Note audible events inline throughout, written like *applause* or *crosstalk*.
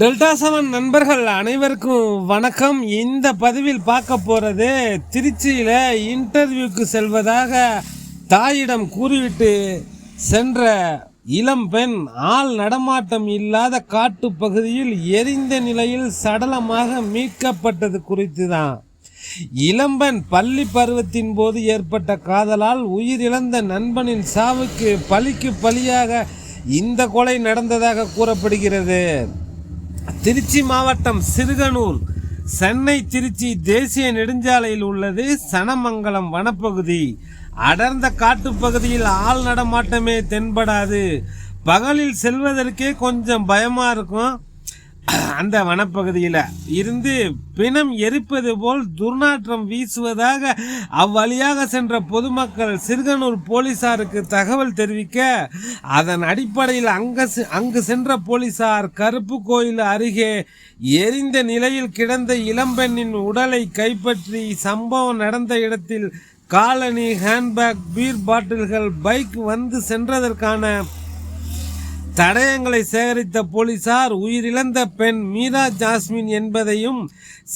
Delta seven நண்பர்கள் அனைவருக்கும் வணக்கம். இந்த பதிவில் பார்க்க போகிறது திருச்சியில் இன்டர்வியூக்கு செல்வதாக தாயிடம் கூறிவிட்டு சென்ற இளம் பெண் ஆள் நடமாட்டம் இல்லாத காட்டு பகுதியில் எரிந்த நிலையில் சடலமாக மீட்கப்பட்டது குறித்து தான் இளம்பெண் பள்ளி பருவத்தின் போது ஏற்பட்ட காதலால் உயிரிழந்த நண்பனின் சாவுக்கு பலிக்கு பலியாக இந்த கொலை நடந்ததாக கூறப்படுகிறது. திருச்சி மாவட்டம் சிறுகனூர். சென்னை திருச்சி தேசிய நெடுஞ்சாலையில் உள்ளது சனமங்கலம் வனப்பகுதி. அடர்ந்த காட்டுப்பகுதியில் ஆள் நடமாட்டமே தென்படாது. பகலில் செல்வதற்கே கொஞ்சம் பயமாக இருக்கும். அந்த வனப்பகுதியில் இருந்து பிணம் எரிப்பது போல் துர்நாற்றம் வீசுவதாக அவ்வழியாக சென்ற பொதுமக்கள் சிறுகனூர் போலீசாருக்கு தகவல் தெரிவிக்க அதன் அடிப்படையில் அங்க செ- அங்கு சென்ற போலீசார் கருப்பு கோயில் அருகே எரிந்த நிலையில் கிடந்த இளம்பெண்ணின் உடலை கைப்பற்றி சம்பவம் நடந்த இடத்தில் காலனி ஹேண்ட்பேக் பீர் பாட்டில்கள் பைக் வந்து சென்றதற்கான தடயங்களை சேகரித்த போலீசார் உயிரிழந்த பெண் மீரா ஜாஸ்மின் என்பதையும்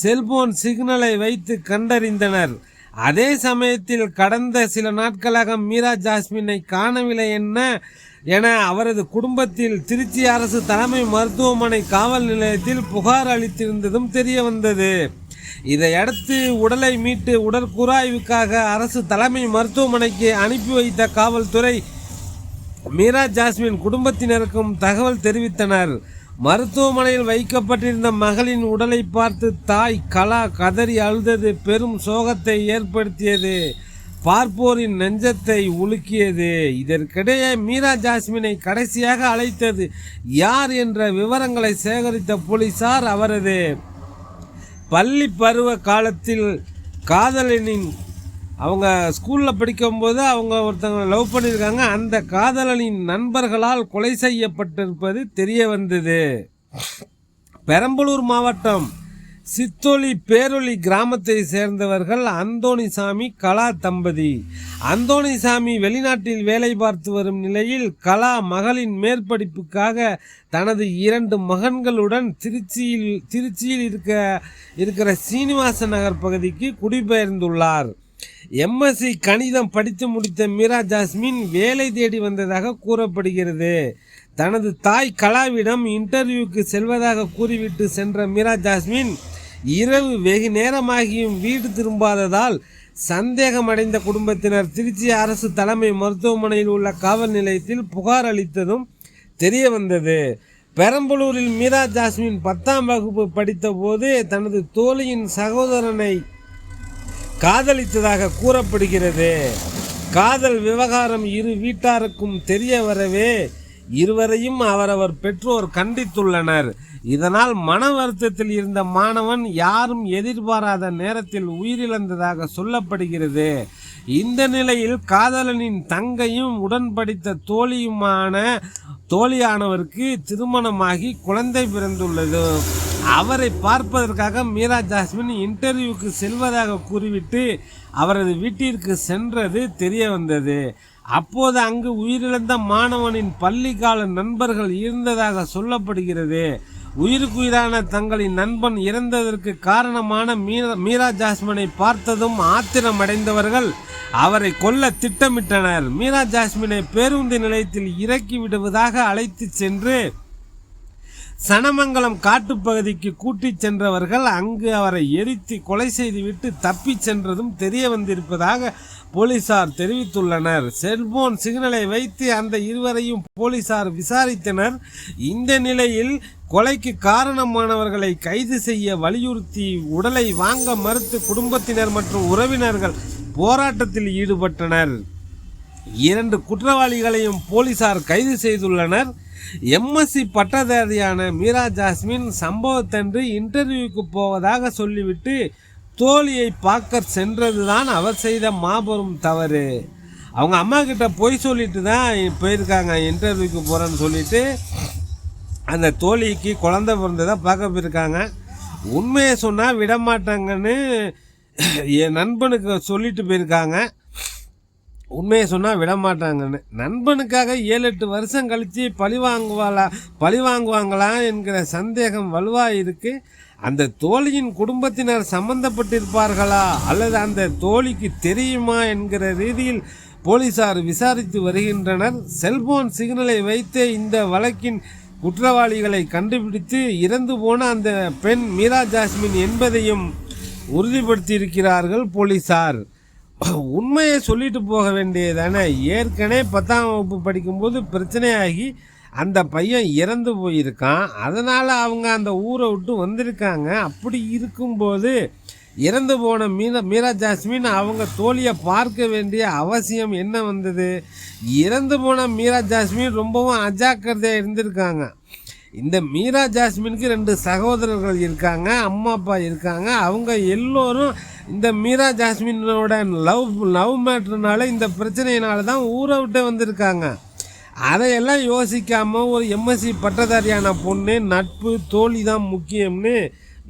செல்போன் சிக்னலை வைத்து கண்டறிந்தனர். அதே சமயத்தில் கடந்த சில நாட்களாக மீரா ஜாஸ்மினை காணவில்லை என்ன என அவரது குடும்பத்தில் திருச்சி அரசு தலைமை மருத்துவமனை காவல் நிலையத்தில் புகார் அளித்திருந்ததும் தெரிய வந்தது. இதையடுத்து உடலை மீட்டு உடற்கூராய்வுக்காக அரசு தலைமை மருத்துவமனைக்கு அனுப்பி வைத்த காவல்துறை மீரா ஜாஸ்மின் குடும்பத்தினருக்கும் தகவல் தெரிவித்தனர். மருத்துவமனையில் வைக்கப்பட்டிருந்த மகளின் உடலை பார்த்து தாய் கலா கதறி அழுதது பெரும் சோகத்தை ஏற்படுத்தியது. பார்ப்போரின் நெஞ்சத்தை உலுக்கியது. இதற்கிடையே மீரா ஜாஸ்மினை கடைசியாக அழைத்தது யார் என்ற விவரங்களை சேகரித்த போலீசார் அவரது. பள்ளி பருவ காலத்தில் காதலனின் அவங்க ஸ்கூலில் படிக்கும்போது அவங்க ஒருத்தவங்க லவ் பண்ணியிருக்காங்க. அந்த காதலனின் நண்பர்களால் கொலை செய்யப்பட்டிருப்பது தெரிய வந்தது. பெரம்பலூர் மாவட்டம் சித்தோலி பேரொலி கிராமத்தை சேர்ந்தவர்கள் அந்தோணிசாமி கலா தம்பதி. அந்தோணிசாமி வெளிநாட்டில் வேலை பார்த்து வரும் நிலையில் கலா மகளின் மேற்படிப்புக்காக தனது இரண்டு மகன்களுடன் திருச்சியில் திருச்சியில் இருக்க இருக்கிற சீனிவாச நகர் பகுதிக்கு குடிபெயர்ந்துள்ளார். எம்எஸ்சி கணிதம் படித்து முடித்த மீரா ஜாஸ்மின் வேலை தேடி வந்ததாக கூறப்படுகிறது. தனது தாய் கலாவிடம் இன்டர்வியூக்கு செல்வதாக கூறிவிட்டு சென்ற மீரா ஜாஸ்மின் இரவு வெகு நேரமாகியும் வீடு திரும்பாததால் சந்தேகமடைந்த குடும்பத்தினர் திருச்சி அரசு தலைமை மருத்துவமனையில் உள்ள காவல் நிலையத்தில் புகார் அளித்ததும் தெரிய வந்தது. பெரம்பலூரில் மீரா ஜாஸ்மின் பத்தாம் வகுப்பு படித்தபோது தனது தோழியின் சகோதரனை காதலித்ததாக கூறப்படுகிறது. காதல் விவகாரம் இரு வீட்டாருக்கும் தெரிய வரவே இருவரையும் அவரவர் பெற்றோர் கண்டித்துள்ளனர். இதனால் மன வருத்தத்தில் இருந்த மாணவன் யாரும் எதிர்பாராத நேரத்தில் உயிரிழந்ததாக சொல்லப்படுகிறது. இந்த நிலையில் காதலனின் தங்கையும் உடன்படித்த தோழியுமான தோழியானவருக்கு திருமணமாகி குழந்தை பிறந்துள்ளது. அவரை பார்ப்பதற்காக மீரா ஜாஸ்மின் இன்டர்வியூக்கு செல்வதாக கூறிவிட்டு அவரது வீட்டிற்கு சென்றது தெரிய வந்தது. அப்போது அங்கு உயிரிழந்த மாணவனின் பள்ளிக்கால நண்பர்கள் இருந்ததாக சொல்லப்படுகிறது. உயிருக்குயிரான தங்களின் நண்பன் இறந்ததற்கு காரணமான மீரா மீரா ஜாஸ்மினை பார்த்ததும் ஆத்திரமடைந்தவர்கள் அவரை கொல்ல திட்டமிட்டனர். மீரா ஜாஸ்மினை பேருந்து நிலையத்தில் இறக்கி விடுவதாக அழைத்துச் சென்று சனமங்கலம் காட்டுப்பகுதிக்கு கூட்டிச் சென்றவர்கள் அங்கு அவரை எரித்து கொலை செய்துவிட்டு தப்பிச் சென்றதும் தெரிய வந்திருப்பதாக போலீசார் தெரிவித்துள்ளனர். செல்போன் சிக்னலை வைத்து அந்த இருவரையும் போலீசார் விசாரித்தனர். இந்த நிலையில் கொலைக்கு காரணமானவர்களை கைது செய்ய வலியுறுத்தி உடலை வாங்க மறுத்து குடும்பத்தினர் மற்றும் உறவினர்கள் போராட்டத்தில் ஈடுபட்டனர். இரண்டு குற்றவாளிகளையும் போலீசார் கைது செய்துள்ளனர். எம்எஸ்சி பட்டதாரியான மீரா ஜாஸ்மின் சம்பவத்தன்று இன்டர்வியூக்கு போவதாக சொல்லிவிட்டு தோழியை பார்க்க சென்றதுதான் அவர் செய்த மாபெரும் தவறு. அவங்க அம்மா கிட்ட பொய் சொல்லிட்டு தான் போயிருக்காங்க இன்டர்வியூக்கு போகிறேன்னு சொல்லிட்டு. அந்த தோழிக்கு குழந்தை பிறந்ததை பார்க்க போயிருக்காங்க. உண்மையை சொன்னால் விட மாட்டாங்கன்னு என் நண்பனுக்கு சொல்லிட்டு போயிருக்காங்க. உண்மையை சொன்னால் விட மாட்டாங்கன்னு நண்பனுக்காக ஏழு எட்டு வருஷம் கழித்து பழி வாங்குவாளா பழி வாங்குவாங்களா என்கிற சந்தேகம் வலுவாக இருக்கு. அந்த தோழியின் குடும்பத்தினர் சம்பந்தப்பட்டிருப்பார்களா? அல்லது அந்த தோழிக்கு தெரியுமா என்கிற ரீதியில் போலீசார் விசாரித்து வருகின்றனர். செல்போன் சிக்னலை வைத்தே இந்த வழக்கின் குற்றவாளிகளை கண்டுபிடித்து இறந்து போன அந்த பெண் மீரா ஜாஸ்மின் என்பதையும் உறுதிப்படுத்தியிருக்கிறார்கள் போலீசார். *clears throat* உண்மையை சொல்லிட்டு போக வேண்டியதானே ஏற்கனவே பத்தாம் வகுப்பு படிக்கும்போது பிரச்சனையாகி அந்த பையன் இறந்து போயிருக்கான். அதனால் அவங்க அந்த ஊரை விட்டு வந்திருக்காங்க. அப்படி இருக்கும்போது இறந்து போன மீனா மீரா ஜாஸ்மின் அவங்க தோழியை பார்க்க வேண்டிய அவசியம் என்ன வந்தது? இறந்து போன மீரா ஜாஸ்மின் ரொம்பவும் அஜாக்கிரதையாக இருந்திருக்காங்க. இந்த மீரா ஜாஸ்மினுக்கு ரெண்டு சகோதரர்கள் இருக்காங்க அம்மா அப்பா இருக்காங்க. அவங்க எல்லோரும் இந்த மீரா ஜாஸ்மினோட லவ் லவ் மேட்ருனால இந்த பிரச்சனையினால தான் ஊரை விட்டு வந்திருக்காங்க. அதையெல்லாம் யோசிக்காமல் ஒரு எம்எஸ்சி பட்டதாரியான பொண்ணு நட்பு தோழி தான் முக்கியம்னு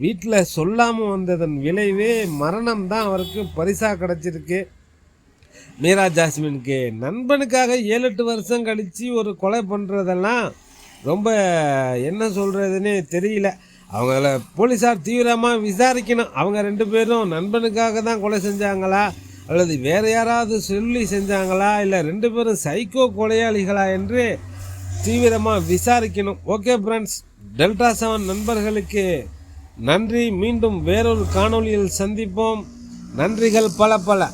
வீட்டில் சொல்லாமல் வந்ததன் விளைவே மரணம் தான் அவருக்கு பரிசாக கிடச்சிருக்கு. மீரா ஜாஸ்மினுக்கு நண்பனுக்காக ஏழு எட்டு வருஷம் கழித்து ஒரு கொலை பண்ணுறதெல்லாம் ரொம்ப என்ன சொல்கிறதுனே தெரியல. அவங்கள போலீஸார் தீவிரமாக விசாரிக்கணும். அவங்க ரெண்டு பேரும் நண்பனுக்காக தான் கொலை செஞ்சாங்களா? அல்லது வேறு யாராவது சொல்லி செஞ்சாங்களா? இல்லை ரெண்டு பேரும் சைக்கோ கொலையாளிகளா என்று தீவிரமாக விசாரிக்கணும். ஓகே ஃப்ரெண்ட்ஸ் டெல்டா செவன் நண்பர்களுக்கு நன்றி. மீண்டும் வேறொரு காணொளியில் சந்திப்போம். நன்றிகள் பல பல.